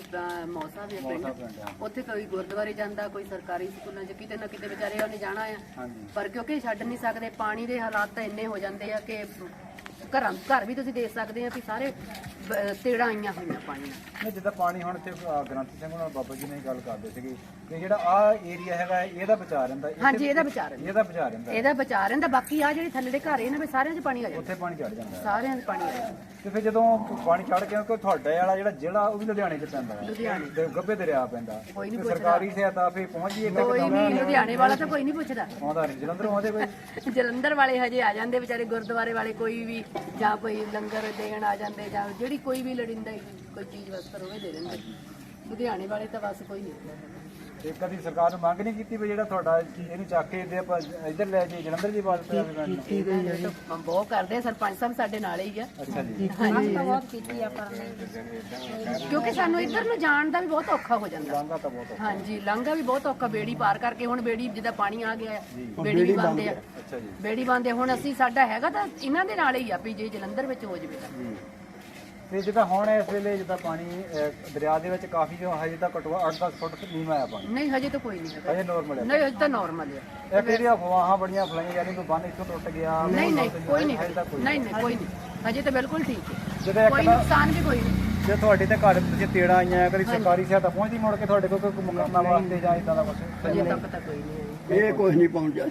Speaker 3: ਮੌਸਾ ਦੇ
Speaker 1: ਮੌਸਾ
Speaker 3: ਪਿੰਡ
Speaker 1: ਪਿੰਡ ਆ।
Speaker 3: ਉੱਥੇ ਕੋਈ ਗੁਰਦੁਆਰੇ ਜਾਂਦਾ ਕੋਈ ਸਰਕਾਰੀ ਸਕੂਲਾਂ 'ਚ ਕਿਤੇ ਨਾ ਕਿਤੇ ਵਿਚਾਰੇ ਉਹਨੇ ਜਾਣਾ ਆ
Speaker 1: ਹਾਂਜੀ
Speaker 3: ਪਰ ਕਿਉਂਕਿ ਛੱਡ ਨਹੀਂ ਸਕਦੇ ਪਾਣੀ ਦੇ ਹਾਲਾਤ ਤਾਂ ਇੰਨੇ ਹੋ ਜਾਂਦੇ ਆ ਕਿ ਘਰਾਂ ਘਰ ਵੀ ਤੁਸੀਂ ਦੇਖ ਸਕਦੇ ਆ ਕਿ ਸਾਰੇ ਤੇੜਾਂ ਆਈਆਂ ਹੋਈਆਂ ਪਾਣੀ ਨਾਲ
Speaker 1: ਨਹੀਂ ਜਿੱਦਾਂ ਪਾਣੀ ਹੁਣ ਇੱਥੇ ਅ, ਗ੍ਰੰਥੀ ਸਿੰਘ ਨਾਲ ਬਾਬਾ ਜੀ ਨੇ ਗੱਲ ਕਰਦੇ ਸੀਗੇ ਕਿ ਜਿਹੜਾ ਆ ਏਰੀਆ ਹੈਗਾ ਇਹਦਾ ਬਚਾ ਰਹਿੰਦਾ ਇੱਥੇ-
Speaker 3: ਹਾਂਜੀ ਇਹਦਾ ਬਚਾ ਰਹਿੰਦਾ।
Speaker 1: ਇਹਦਾ ਬਚਾ ਰਹਿੰਦਾ।
Speaker 3: ਇਹਦਾ ਬਚਾ ਰਹਿੰਦਾ ਬਾਕੀ ਆ ਜਿਹੜੇ ਥੱਲੇ ਦੇ ਘਰ ਇਹਨਾਂ ਵਿੱਚ ਸਾਰਿਆਂ 'ਚ ਪਾਣੀ ਆ ਜਾਂਦਾ।
Speaker 1: ਉੱਥੇ ਪਾਣੀ ਚੜ ਜਾਂਦਾ। ਹੈ।
Speaker 3: ਸਾਰਿਆਂ 'ਚ ਪਾਣੀ ਆ ਜਾਂਦਾ।
Speaker 1: ਤੇ ਫਿਰ ਜਦੋਂ ਪਾਣੀ ਚੜ ਗਿਆ ਕਿ ਤੁਹਾਡੇ ਵਾਲਾ ਜਿਹੜਾ ਜ਼ਿਲ੍ਹਾ ਉਹ ਵੀ ਲੁਧਿਆਣੇ 'ਚ ਪੈਂਦਾ ਹੈ।
Speaker 3: ਲੁਧਿਆਣੇ।
Speaker 1: ਤੇ ਗੱਬੇ ਦਰਿਆ ਪੈਂਦਾ।
Speaker 3: ਕੋਈ ਨਹੀਂ
Speaker 1: ਤੇ
Speaker 3: ਪੁੱਛਦਾ।
Speaker 1: ਸਰਕਾਰੀ ਸਹਾਇਤਾ
Speaker 3: ਕੋਈ ਨਹੀਂ ਲੁਧਿਆਣੇ ਵਾਲਾ ਤਾਂ ਕੋਈ ਨਹੀਂ ਪੁੱਛਦਾ।
Speaker 1: ਆਉਂਦਾ ਨਹੀਂ ਜਲੰਧਰ ਆਉਂਦੇ ਕੋਈ। [laughs]
Speaker 3: ਜਲੰਧਰ ਵਾਲੇ ਹਜੇ ਆ ਜਾਂਦੇ ਵਿਚਾਰੇ ਗੁਰਦੁਆਰੇ ਵਾਲੇ ਕੋਈ ਵੀ ਜਾਂ ਕੋਈ ਲੰਗਰ ਦੇਣ ਆ ਜਾਂਦੇ ਜਾਂ ਜਿਹੜੀ ਕੋਈ ਵੀ ਲੜਿੰਦਾ ਕੋਈ ਚੀਜ਼ ਵਸਤਰ ਹੋਵੇ ਦੇ ਦਿੰਦੇ। ਲੁਧਿਆਣੇ ਵਾਲੇ ਤਾਂ ਬਸ ਕੋਈ ਨਹੀਂ
Speaker 1: ਤੇ ਕਦੀ ਸਰਕਾਰ ਨੂੰ ਮੰਗ ਨਹੀਂ ਕੀਤੀ ਵੀ ਜਿਹੜਾ ਤੁਹਾਡਾ ਇਹਨੂੰ ਚੱਕ ਕੇ ਦੇ ਆਪਾਂ ਇੱਧਰ ਲੈ ਜਾਈਏ ਜਲੰਧਰ ਦੀ ਬਾਤ ਤੇ
Speaker 3: ਕੀਤੀ ਗਈ ਹੈ ਬਹੁਤ ਕਰਦੇ ਆ, ਸਰਪੰਚ ਸਾਹਿਬ ਸਾਡੇ ਨਾਲ ਹੀ ਆ।
Speaker 1: ਅੱਛਾ ਜੀ।
Speaker 3: ਹਾਂਜੀ। ਬਹੁਤ ਕੀਤੀ ਆ ਪਰ ਨਹੀਂ। ਕਿਉਂਕਿ ਸਾਨੂੰ ਇੱਧਰ ਨੂੰ ਜਾਣ ਦਾ ਵੀ ਬਹੁਤ ਔਖਾ ਹੋ ਜਾਂਦਾ।
Speaker 1: ਲਾਂਗਾ ਤਾਂ ਬਹੁਤ
Speaker 3: ਹਾਂਜੀ ਲਾਂਘਾ ਵੀ ਬਹੁਤ ਔਖਾ ਬੇੜੀ ਪਾਰ ਕਰਕੇ ਹੁਣ ਬੇੜੀ ਜਿੱਦਾਂ ਪਾਣੀ ਆ ਗਿਆ ਹੈ, ਬੇੜੀ ਵੀ ਬੰਦ ਆ।
Speaker 1: ਅੱਛਾ ਜੀ।
Speaker 3: ਬੇੜੀ ਬੰਦ ਹੁਣ ਅਸੀਂ ਸਾਡਾ ਹੈਗਾ ਤਾਂ ਇਹਨਾਂ ਦੇ ਨਾਲ ਹੀ ਆ ਵੀ ਜੇ ਜਲੰਧਰ ਵਿੱਚ ਹੋ ਜਾਵੇ ਤਾਂ।
Speaker 1: ਜੀ। ਤੇ ਜਿੱਦਾਂ ਹੁਣ ਇਸ ਵੇਲੇ ਜਿੱਦਾਂ ਪਾਣੀ ਅਹ, ਦਰਿਆ ਦੇ ਵਿੱਚ ਕਾਫੀ ਜੋ ਹਜੇ ਤਾਂ ਘਟਵਾ 8-10 ਫੁੱਟ ਨੀਵਾਂ ਆਇਆ ਪਾਣੀ।
Speaker 3: ਨਹੀਂ ਹਜੇ ਤਾਂ ਕੋਈ ਨਹੀਂ ਹੈਗਾ।
Speaker 1: ਹਜੇ ਨਾਰਮਲ ਹੈ
Speaker 3: ਨਹੀਂ ਹਜੇ ਤਾਂ ਨਾਰਮਲ ਹੈ
Speaker 1: ਇਹ ਕਿਹੜੀਆਂ ਅਫਵਾਹਾਂ ਬੜੀਆਂ ਫਲਾਈਆਂ ਯਾਨੀ ਕੋਈ ਬੰਨ ਇੱਥੋਂ ਟੁੱਟ ਗਿਆ
Speaker 3: ਨਹੀਂ ਨਹੀਂ ਕੋਈ ਨਹੀਂ
Speaker 1: ਹਜੇ ਤਾਂ ਕੋਈ
Speaker 3: ਨਹੀਂ। ਨਹੀਂ ਕੋਈ ਨਹੀਂ। ਹਜੇ ਤਾਂ ਬਿਲਕੁਲ ਠੀਕ ਹੈ।
Speaker 1: ਜਦੋਂ ਇੱਕ
Speaker 3: ਕੋਈ
Speaker 1: ਤਾਂ
Speaker 3: ਨੁਕਸਾਨ ਵੀ ਕੋਈ ਨਹੀਂ।
Speaker 1: ਜੇ ਤੁਹਾਡੇ ਤੇ ਘਰ ਤੁਸੀਂ ਤੇੜਾ ਆਈਆਂ ਕਦੀ ਸਰਕਾਰੀ ਸਹਾਇਤਾ ਪਹੁੰਚਦੀ ਮੁੜ ਕੇ ਤੁਹਾਡੇ ਕੋਲ ਕੋਈ ਮੁਕਾਬਲਾ ਵਾਸਤੇ ਜਾਂ ਇਦਾਂ ਦਾ ਕੁਝ
Speaker 3: ਹਜੇ ਤੱਕ ਤਾਂ ਕੋਈ ਨਹੀਂ।
Speaker 2: ਇਹ ਕੁਝ ਨਹੀਂ ਪਹੁੰਚਿਆ।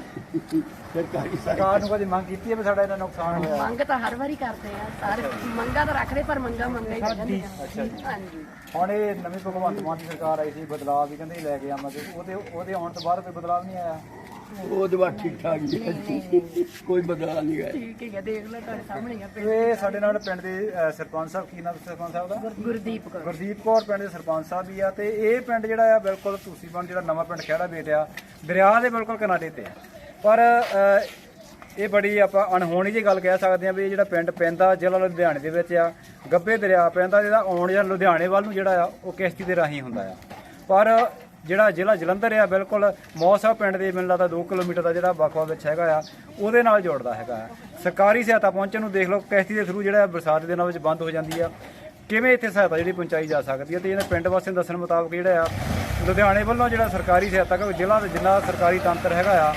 Speaker 2: ਸਰਕਾਰੀ
Speaker 1: ਸਰਕਾਰ ਨੂੰ ਕਦੀ ਮੰਗ ਕੀਤੀ ਹੈ ਵੀ ਸਾਡਾ ਇਹਨਾਂ ਨੁਕਸਾਨ ਹੋਇਆ?
Speaker 3: ਮੰਗ ਤਾਂ ਹਰ ਵਾਰੀ ਕਰਦੇ ਆ। ਸਾਰੇ ਮੰਗਾ ਤਾਂ ਰੱਖਦੇ ਪਰ ਮੰਗਾ ਮੰਗਾ ਹੀ ਰਹਿ ਜਾਂਦੇ
Speaker 1: ਅੱਛਾ ਜੀ।
Speaker 3: ਹਾਂਜੀ।
Speaker 1: ਹੁਣ ਇਹ ਨਵੀਂ ਭਗਵੰਤ ਮਾਨ ਦੀ ਸਰਕਾਰ ਆਈ ਸੀ ਬਦਲਾਅ ਵੀ ਕਹਿੰਦੇ ਲੈ ਕੇ ਆਵਾਂਗੇ। ਉਹਦੇ ਉਹਦੇ ਆਉਣ ਤੋਂ ਬਾਅਦ ਕੋਈ ਬਦਲਾਅ ਨਹੀਂ ਆਇਆ।
Speaker 2: ਉਹ ਦਵਾ ਠੀਕ ਠਾਕ ਜੀ ਕੋਈ ਬਦਲਾ ਨਹੀਂ ਹੈ
Speaker 3: ਠੀਕ ਹੈ ਦੇਖ ਲਓ ਤੁਹਾਡੇ ਸਾਹਮਣੇ ਆ ਪਿੰਡ।
Speaker 1: ਇਹ ਸਾਡੇ ਨਾਲ ਪਿੰਡ ਦੇ ਸਰਪੰਚ ਸਾਹਿਬ ਕੀ ਨਾਮ ਸਰਪੰਚ ਸਾਹਿਬ ਦਾ?
Speaker 3: ਗੁਰਦੀਪ ਕੌਰ।
Speaker 1: ਗੁਰਦੀਪ ਕੌਰ ਪਿੰਡ ਦੇ ਸਰਪੰਚ ਸਾਹਿਬ ਵੀ ਆ ਤੇ ਇਹ ਪਿੰਡ ਜਿਹੜਾ ਆ ਬਿਲਕੁਲ ਤੁਸੀਬਨ ਜਿਹੜਾ ਨਵਾਂ ਪਿੰਡ ਖਹਿੜਾ ਬੇਟ ਆ ਦਰਿਆ ਦੇ ਬਿਲਕੁਲ ਕਿਨਾਰੇ ਤੇ ਆ। ਪਰ ਇਹ ਬੜੀ ਆਪਾਂ ਅਣਹੋਣੀ ਜੀ ਗੱਲ ਕਹਿ ਸਕਦੇ ਆ ਵੀ ਇਹ ਜਿਹੜਾ ਪਿੰਡ ਪੈਂਦਾ ਜ਼ਿਲ੍ਹਾ ਲੁਧਿਆਣੇ ਦੇ ਵਿੱਚ ਆ ਗੱਬੇ ਦਰਿਆ ਪੈਂਦਾ ਜਿਹਦਾ ਆਉਣ ਜਾਂ ਲੁਧਿਆਣੇ ਵੱਲ ਨੂੰ ਜਿਹੜਾ ਆ ਉਹ ਕਿਸ਼ਤੀ ਦੇ ਰਾਹੀਂ ਹੁੰਦਾ ਆ। ਪਰ ਜਿਹੜਾ ਜ਼ਿਲ੍ਹਾ ਜਲੰਧਰ ਆ, ਬਿਲਕੁਲ ਮੌਸਾ ਪਿੰਡ ਦੇ, ਮੈਨੂੰ ਲੱਗਦਾ 2 ਕਿਲੋਮੀਟਰ ਦਾ ਜਿਹੜਾ ਵਕਵਾ ਵਿੱਚ ਹੈਗਾ ਆ, ਉਹਦੇ ਨਾਲ ਜੋੜਦਾ ਹੈਗਾ ਸਰਕਾਰੀ ਸਹਾਇਤਾ ਪਹੁੰਚਣ ਨੂੰ ਦੇਖ ਲਓ, ਕਿਸ਼ਤੀ ਦੇ ਥਰੂ ਜਿਹੜਾ ਬਰਸਾਤ ਦੇ ਦਿਨਾਂ ਵਿੱਚ ਬੰਦ ਹੋ ਜਾਂਦੀ ਆ। ਕਿਵੇਂ ਇੱਥੇ ਸਹਾਇਤਾ ਜਿਹੜੀ ਪਹੁੰਚਾਈ ਜਾ ਸਕਦੀ ਹੈ ਤੇ ਇਹਨਾਂ ਪਿੰਡ ਵਾਸੀਆਂ ਦੇ ਦੱਸਣ ਮੁਤਾਬਕ ਜਿਹੜਾ ਆ, ਲੁਧਿਆਣੇ ਵੱਲੋਂ ਜਿਹੜਾ ਸਰਕਾਰੀ ਸਹਾਇਤਾ ਕਿ ਜ਼ਿਲ੍ਹਾ ਦਾ ਜਿੰਨਾ ਸਰਕਾਰੀ ਤੰਤਰ ਹੈਗਾ ਆ,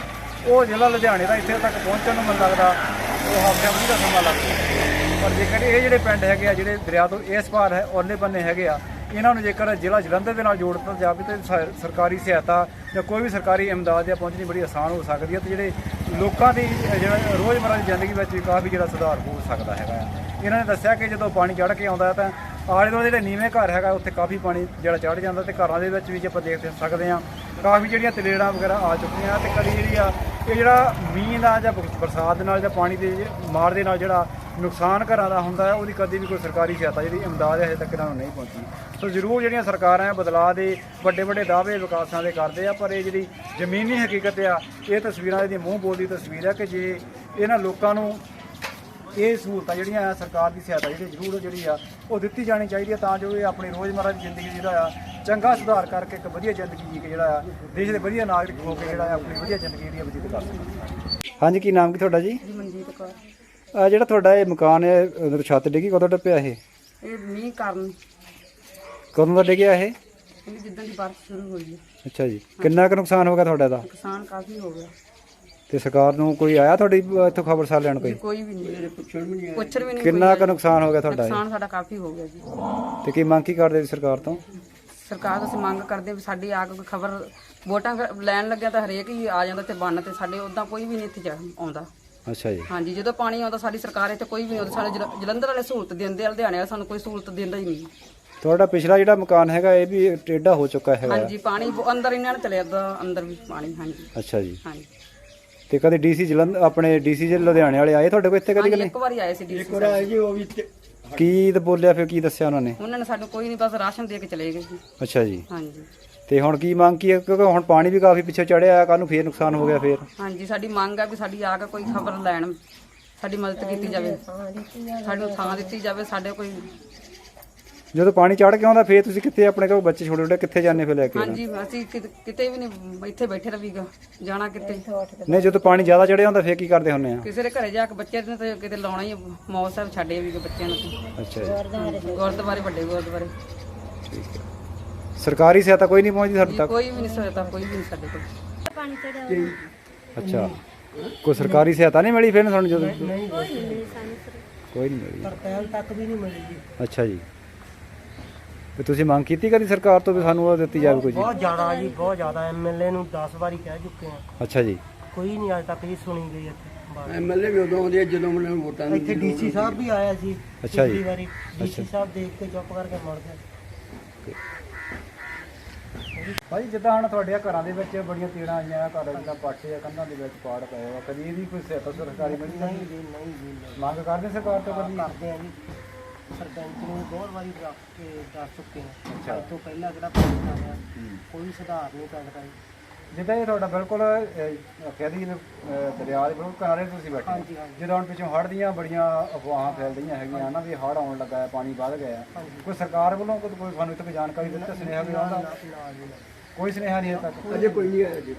Speaker 1: ਉਹ ਜ਼ਿਲ੍ਹਾ ਲੁਧਿਆਣੇ ਦਾ ਇੱਥੇ ਤੱਕ ਪਹੁੰਚਣ ਨੂੰ ਮੈਨੂੰ ਲੱਗਦਾ ਉਹ ਹਫ਼ਤਿਆਂ ਵੀਹ ਦਾ ਸਮਾਂ ਲੱਗਦਾ ਪਰ ਜੇਕਰ ਇਹ ਜਿਹੜੇ ਪਿੰਡ ਹੈਗੇ ਆ, ਜਿਹੜੇ ਦਰਿਆ ਤੋਂ ਇਸ ਪਾਰ ਹੈ ਔਰਲੇ ਬੰਨੇ ਹੈਗੇ ਆ ਇਹਨਾਂ ਨੂੰ ਜੇਕਰ ਜ਼ਿਲ੍ਹਾ ਜਲੰਧਰ ਦੇ ਨਾਲ ਜੋੜ ਦਿੱਤਾ ਜਾਵੇ ਤਾਂ ਸਰਕਾਰੀ ਸਹਾਇਤਾ ਜਾਂ ਕੋਈ ਵੀ ਸਰਕਾਰੀ ਇਮਦਾਦ ਜਾਂ ਪਹੁੰਚਣੀ ਬੜੀ ਆਸਾਨ ਹੋ ਸਕਦੀ ਹੈ ਤੇ ਜਿਹੜੇ ਲੋਕਾਂ ਦੀ, ਜਿਹੜਾ ਰੋਜ਼ਮਰਰਾ ਦੀ ਜ਼ਿੰਦਗੀ ਵਿੱਚ ਵੀ ਕਾਫੀ ਜਿਹੜਾ ਸੁਧਾਰ ਹੋ ਸਕਦਾ ਹੈਗਾ ਆ। ਇਹਨਾਂ ਨੇ ਦੱਸਿਆ ਕਿ ਜਦੋਂ ਪਾਣੀ ਚੜ੍ਹ ਕੇ ਆਉਂਦਾ ਤਾਂ ਆਲੇ ਦੁਆਲੇ ਜਿਹੜੇ ਨੀਵੇਂ ਘਰ ਹੈਗਾ, ਉੱਥੇ ਕਾਫੀ ਪਾਣੀ ਜਿਹੜਾ ਚੜ੍ਹ ਜਾਂਦਾ ਤੇ ਘਰਾਂ ਦੇ ਵਿੱਚ ਵੀ ਜੇ ਆਪਾਂ ਦੇਖ ਸਕਦੇ ਹਾਂ, ਕਾਫੀ ਜਿਹੜੀਆਂ ਤਲੇੜਾਂ ਵਗੈਰਾ ਆ ਚੁੱਕੀਆਂ ਤੇ ਕਦੀ ਜਿਹੜੀ ਆ, ਇਹ ਜਿਹੜਾ ਮੀਂਹ ਦਾ ਜਾਂ ਬਰਸਾਤ ਦੇ ਨਾਲ ਜਾਂ ਪਾਣੀ ਦੇ ਮਾਰ ਦੇ ਨਾਲ ਜਿਹੜਾ ਨੁਕਸਾਨ ਘਰਾਂ ਦਾ ਹੁੰਦਾ ਹੈ, ਉਹਦੀ ਕਦੇ ਵੀ ਕੋਈ ਸਰਕਾਰੀ ਸਹਾਇਤਾ ਜਿਹੜੀ ਇਮਦਾਦ ਹੈ, ਹਜੇ ਤੱਕ ਇਹਨਾਂ ਨੂੰ ਨਹੀਂ ਪਹੁੰਚੀ। ਸੋ ਜ਼ਰੂਰ ਜਿਹੜੀਆਂ ਸਰਕਾਰਾਂ ਹੈ, ਬਦਲਾਅ ਦੇ ਵੱਡੇ ਵੱਡੇ ਦਾਅਵੇ ਵਿਕਾਸਾਂ ਦੇ ਕਰਦੇ ਆ, ਪਰ ਇਹ ਜਿਹੜੀ ਜ਼ਮੀਨੀ ਹਕੀਕਤ ਆ, ਇਹ ਤਸਵੀਰਾਂ ਇਹਦੀ ਮੂੰਹ ਬੋਲਦੀ ਤਸਵੀਰ ਹੈ ਕਿ ਜੇ ਇਹਨਾਂ ਲੋਕਾਂ ਨੂੰ ਇਹ ਸਹੂਲਤਾਂ ਜਿਹੜੀਆਂ ਆ, ਸਰਕਾਰ ਦੀ ਸਹਾਇਤਾ ਜਿਹੜੀ ਜ਼ਰੂਰ ਜਿਹੜੀ ਆ, ਉਹ ਦਿੱਤੀ ਜਾਣੀ ਚਾਹੀਦੀ ਹੈ ਤਾਂ ਜੋ ਇਹ ਆਪਣੀ ਰੋਜ਼ਮਰਰਾ ਦੀ ਜ਼ਿੰਦਗੀ ਜਿਹੜਾ ਆ, ਚੰਗਾ ਸੁਧਾਰ ਕਰਕੇ ਇੱਕ ਵਧੀਆ ਜ਼ਿੰਦਗੀ ਜੀ ਕੇ ਜਿਹੜਾ ਆ, ਦੇਸ਼ ਦੇ ਵਧੀਆ ਨਾਗਰਿਕ ਹੋ ਕੇ ਜਿਹੜਾ ਆ, ਆਪਣੀ ਵਧੀਆ ਜ਼ਿੰਦਗੀ ਜਿਹੜੀ ਆ, ਬਤੀਤ ਕਰ ਸਕਣ। ਹਾਂਜੀ, ਕੀ ਨਾਮ ਕੀ ਤੁਹਾਡਾ ਜੀ
Speaker 4: ਮਨਜੀਤ ਕੌਰ।
Speaker 1: ਆ ਜਿਹੜਾ ਤੁਹਾਡਾ ਇਹ ਮਕਾਨ ਹੈ ਅੰਦਰ ਛੱਤ ਡਿੱਗੀ ਕਦੋਂ ਟੱਪਿਆ ਇਹ?
Speaker 4: ਇਹ ਮੀਂਹ ਕਾਰਨ।
Speaker 1: ਕਦੋਂ ਦਾ ਡਿੱਗਿਆ ਇਹ?
Speaker 4: ਇਹ ਜਿੱਦਾਂ ਦੀ ਬਾਰਿਸ਼ ਸ਼ੁਰੂ ਹੋਈ ਹੈ।
Speaker 1: ਅੱਛਾ ਜੀ। ਕਿੰਨਾ ਕੁ ਨੁਕਸਾਨ ਹੋ ਗਿਆ ਤੁਹਾਡਾ ਦਾ
Speaker 4: ਨੁਕਸਾਨ ਕਾਫੀ ਹੋ ਗਿਆ।
Speaker 1: ਤੇ ਸਰਕਾਰ ਨੂੰ ਕੋਈ ਆਇਆ ਤੁਹਾਡੀ ਇੱਥੋਂ ਖਬਰ ਸਾਰ ਲੈਣ ਕੋਈ?
Speaker 4: ਕੋਈ ਵੀ ਨਹੀਂ
Speaker 2: ਪੁੱਛਣ ਵੀ ਨਹੀਂ।
Speaker 4: ਪੁੱਛਣ ਵੀ ਨਹੀਂ
Speaker 1: ਕਿੰਨਾ ਕੁ ਨੁਕਸਾਨ ਹੋ ਗਿਆ ਤੁਹਾਡਾ ਇਹ?
Speaker 4: ਨੁਕਸਾਨ ਸਾਡਾ ਕਾਫੀ ਹੋ ਗਿਆ ਜੀ।
Speaker 1: ਤੇ ਕੀ ਮੰਗ ਕੀ ਕਰਦੇ ਜੀ ਸਰਕਾਰ ਤੋਂ?
Speaker 4: ਸਰਕਾਰ ਤੋਂ ਅਸੀਂ ਮੰਗ ਕਰਦੇ ਵੀ ਸਾਡੀ ਆ ਕੇ ਖਬਰ ਵੋਟਾਂ ਕ- ਲੈਣ ਲੱਗਿਆ ਤਾਂ ਹਰੇਕ ਹੀ ਆ ਜਾਂਦਾ ਤੇ ਬੰਨ ਤੇ ਸਾਡੇ ਉਦਾਂ ਕੋਈ ਵੀ ਨਹੀਂ ਇੱਥੇ ਜਾ- ਆਉਂਦਾ।
Speaker 1: ਅੱਛਾ ਜੀ।
Speaker 4: ਹਾਂਜੀ ਜਦੋਂ ਪਾਣੀ ਆਉਂਦਾ ਸਾਡੀ ਸਰਕਾਰ ਇੱਥੇ ਕੋਈ ਵੀ ਨਹੀਂ ਆਉਂਦਾ। ਸਾਡੇ ਜਲ- ਜਲੰਧਰ ਵਾਲੇ ਸਹੂਲਤ ਦਿੰਦੇ ਆ ਲੁਧਿਆਣੇ ਵਾਲੇ ਸਾਨੂੰ ਕੋਈ ਸਹੂਲਤ ਦਿੰਦਾ ਹੀ ਨਹੀਂ।
Speaker 1: ਤੁਹਾਡਾ ਪਿਛਲਾ ਜਿਹੜਾ ਮਕਾਨ ਹੈਗਾ ਇਹ ਵੀ ਟੇਢਾ ਹੋ ਚੁੱਕਾ ਹੈਗਾ।
Speaker 4: ਹਾਂਜੀ ਪਾਣੀ ਅੰਦਰ ਇਹਨਾਂ ਨੇ ਚਲੇ ਜਾਂਦਾ ਅੰਦਰ ਵੀ ਪਾਣੀ ਹਾਂਜੀ।
Speaker 1: ਅੱਛਾ ਜੀ।
Speaker 4: ਹਾਂਜੀ।
Speaker 1: ਤੇ ਕਦੇ ਡੀਸੀ ਜਲੰਧਰ ਆਪਣੇ ਡੀਸੀ ਜੇ ਲੁਧਿਆਣੇ ਵਾਲੇ ਆਏ ਤੁਹਾਡੇ ਕੋਲ ਇੱਥੇ ਕਦੇ
Speaker 4: ਹਾਂਜੀ ਇੱਕ ਵਾਰੀ ਆਏ ਸੀ ਡੀਸੀ
Speaker 2: ਇੱਕ ਵਾਰ ਆਏ ਜੀ ਉਹ ਵੀ ਤੇ-
Speaker 1: ਕੀ ਤੇ ਬੋਲਿਆ ਫਿਰ ਕੀ ਦੱਸਿਆ ਉਹਨਾਂ ਨੇ?
Speaker 4: ਉਹਨਾਂ ਨੇ ਸਾਨੂੰ ਕੋਈ ਨਹੀਂ ਬਸ ਰਾਸ਼ਨ ਦੇ ਕੇ ਚਲੇ ਗਏ ਜੀ।
Speaker 1: ਅੱਛਾ ਜੀ।
Speaker 4: ਹਾਂਜੀ।
Speaker 1: ਤੇ ਹੁਣ ਕੀ ਮੰਗ ਕੀ ਹੈ? ਕਿਉਂਕਿ ਹੁਣ ਪਾਣੀ ਵੀ ਕਾਫੀ ਪਿੱਛੇ ਚੜਿਆ ਕੱਲ ਨੂੰ ਫੇਰ ਨੁਕਸਾਨ ਹੋ ਗਿਆ ਫੇਰ।
Speaker 4: ਹਾਂਜੀ ਸਾਡੀ ਮੰਗ ਹੈ ਵੀ ਸਾਡੀ ਆ ਕੇ ਕੋਈ ਖਬਰ ਲੈਣ ਸਾਡੀ ਮਦਦ ਕੀਤੀ ਜਾਵੇ। ਸਾਨੂੰ ਥਾਂ ਦਿੱਤੀ ਜਾਵੇ ਸਾਡੇ ਕੋਈ
Speaker 1: ਜਦੋਂ ਪਾਣੀ ਚੜ ਕੇ ਆਉਂਦਾ ਫੇਰ ਤੁਸੀਂ ਕਿੱਥੇ ਆਪਣੇ ਕੋਲ ਬੱਚੇ ਛੋਟੇ ਛੋਟੇ ਕਿੱਥੇ ਜਾਂਦੇ ਫਿਰ ਲੈ ਕੇ
Speaker 4: ਹਾਂਜੀ ਅਸੀਂ ਕਿਤੇ- ਕਿਤੇ ਵੀ ਨਹੀਂ ਇੱਥੇ ਬੈਠੇ ਰਵੀਗਾ ਜਾਣਾ ਕਿਤੇ।
Speaker 1: ਨਹੀਂ ਜਦੋਂ ਪਾਣੀ ਜ਼ਿਆਦਾ ਚੜਿਆ ਹੁੰਦਾ ਫੇਰ ਕੀ ਕਰਦੇ ਹੁੰਨੇ ਆ?
Speaker 4: ਕਿਸੇ ਦੇ ਘਰੇ ਜਾ ਕੇ ਬੱਚੇ ਨੇ ਤੇ ਕਿਤੇ ਲਾਉਣਾ ਹੀ ਸਾਹਿਬ ਛੱਡੇ ਵੀ ਬੱਚਿਆਂ ਨੂੰ।
Speaker 1: ਅੱਛਾ ਜੀ।
Speaker 4: ਗੁਰਦੁਆਰੇ ਵੱਡੇ ਗੁਰਦੁਆਰੇ।
Speaker 1: ਠੀਕ ਹੈ। ਸਰਕਾਰੀ ਸਹਾਇਤਾ ਕੋਈ ਨਹੀਂ ਪਹੁੰਚਦੀ ਸਾਡੇ ਤੱਕ?
Speaker 4: ਕੋਈ ਵੀ ਨਹੀਂ ਸਹਾਇਤਾ ਕੋਈ ਵੀ ਨਹੀਂ ਸਾਡੇ ਕੋਲ।
Speaker 1: ਅੱਛਾ। ਕੋਈ ਸਰਕਾਰੀ ਸਹਾਇਤਾ ਨਹੀਂ ਮਿਲੀ ਫਿਰ ਸਾਨੂੰ ਜਦੋਂ? ਕੋਈ ਨਹੀਂ ਮਿਲੀ
Speaker 5: ਪਹਿਲ ਤੱਕ ਵੀ ਨਹੀਂ ਮਿਲੀ ਜੀ।
Speaker 1: ਅੱਛਾ ਜੀ। ਤੇ ਤੁਸੀਂ ਮੰਗ ਕੀਤੀ ਕਦੀ ਸਰਕਾਰ ਤੋਂ ਵੀ ਸਾਨੂੰ ਉਹ ਦਿੱਤੀ ਜਾਵੇ ਕੋਈ ਜੀ?
Speaker 5: ਬਹੁਤ ਜ਼ਿਆਦਾ ਜੀ ਬਹੁਤ ਜ਼ਿਆਦਾ। ਐਮਐਲਏ ਨੂੰ 10 ਵਾਰੀ ਕਹਿ ਚੁੱਕੇ ਆ
Speaker 1: ਅੱਛਾ ਜੀ।
Speaker 5: ਕੋਈ ਨਹੀਂ ਅੱਜ ਤੱਕ ਜੀ ਸੁਣੀ ਗਈ ਇੱਥੇ।
Speaker 2: ਐਮਐਲਏ ਵੀ ਉਦੋਂ ਆਉਂਦੇ ਆ ਜਦੋਂ ਉਹਨਾਂ ਨੂੰ ਵੋਟਾਂ
Speaker 5: ਇੱਥੇ ਡੀਸੀ ਸਾਹਿਬ ਵੀ ਆਇਆ ਸੀ
Speaker 1: ਅੱਛਾ ਜੀ।
Speaker 5: ਪਿਛਲੀ ਵਾਰੀ। ਡੀਸੀ ਸਾਹਿਬ ਦੇਖ ਕੇ ਚੁੱਪ ਕਰਕੇ ਮੁੜ ਗਏ।
Speaker 1: ਭਾਈ ਜਿੱਦਾਂ ਹੁਣ ਤੁਹਾਡੇ ਘਰਾਂ ਦੇ ਵਿੱਚ ਬੜੀਆਂ ਤੀੜਾਂ ਆਈਆਂ ਆ ਘਰ ਜਿੱਦਾਂ ਪਾਟੇ ਆ ਕੰਧਾਂ ਦੇ ਵਿੱਚ ਪਾੜ ਪਏ ਆ ਕਦੀ ਇਹਦੀ ਕੋਈ ਸਹਾਇਤਾ ਸਰਕਾਰੀ ਮਿਲੀ
Speaker 5: ਨਹੀਂ ਜੀ ਨਹੀਂ ਜੀ ਨਹੀਂ।
Speaker 1: ਮੰਗ ਕਰਦੇ ਸਰਕਾਰ ਤੋਂ ਕਦੀ?
Speaker 5: ਕਰਦੇ ਆ ਜੀ। ਸਰਪੰਚ ਨੂੰ ਬਹੁਤ ਵਾਰੀ ਰੱਖ ਕੇ ਦੱਸ ਚੁੱਕੇ ਆ।
Speaker 1: ਅੱਛਾ।
Speaker 5: ਅੱਜ ਤੋਂ ਪਹਿਲਾਂ ਜਿਹੜਾ ਪਾਣੀ ਆਇਆ ਕੋਈ ਸੁਧਾਰ ਨਹੀਂ ਕਰਦਾ ਜੀ।
Speaker 1: ਜਿੱਦਾਂ ਇਹ ਤੁਹਾਡਾ ਬਿਲਕੁਲ ਅਹ, ਕਹਿ ਦਈਏ ਵੀ, ਅਹ, ਦਰਿਆ ਦੇ ਬਿਲਕੁਲ ਕਿਨਾਰੇ ਤੁਸੀਂ ਬੈਠੇ ਹੋ।
Speaker 5: ਹਾਂਜੀ।
Speaker 1: ਜਦੋਂ ਹੁਣ ਪਿੱਛੋਂ ਹੜ੍ਹ ਦੀਆਂ ਬੜੀਆਂ ਅਫਵਾਹਾਂ ਫੈਲਦੀਆਂ ਹੈਗੀਆਂ ਨਾ ਵੀ ਹੜ੍ਹ ਆਉਣ ਲੱਗਾ ਹੈ ਪਾਣੀ ਵੱਧ ਗਿਆ ਹੈ। ਕੋਈ ਸਰਕਾਰ ਵੱਲੋਂ ਕੋਈ ਕੋਈ ਤੁਹਾਨੂੰ ਇੱਥੇ ਜਾਣਕਾਰੀ ਦਿੱਤੀ ਸੁਨੇਹਾ ਵੀ ਆਉਂਦਾ। ਕੋਈ ਸੁਨੇਹਾ ਨਹੀਂ ਹਜੇ ਤੱਕ
Speaker 2: ਅਜੇ ਕੋਈ ਨਹੀਂ ਆਇਆ ਜੀ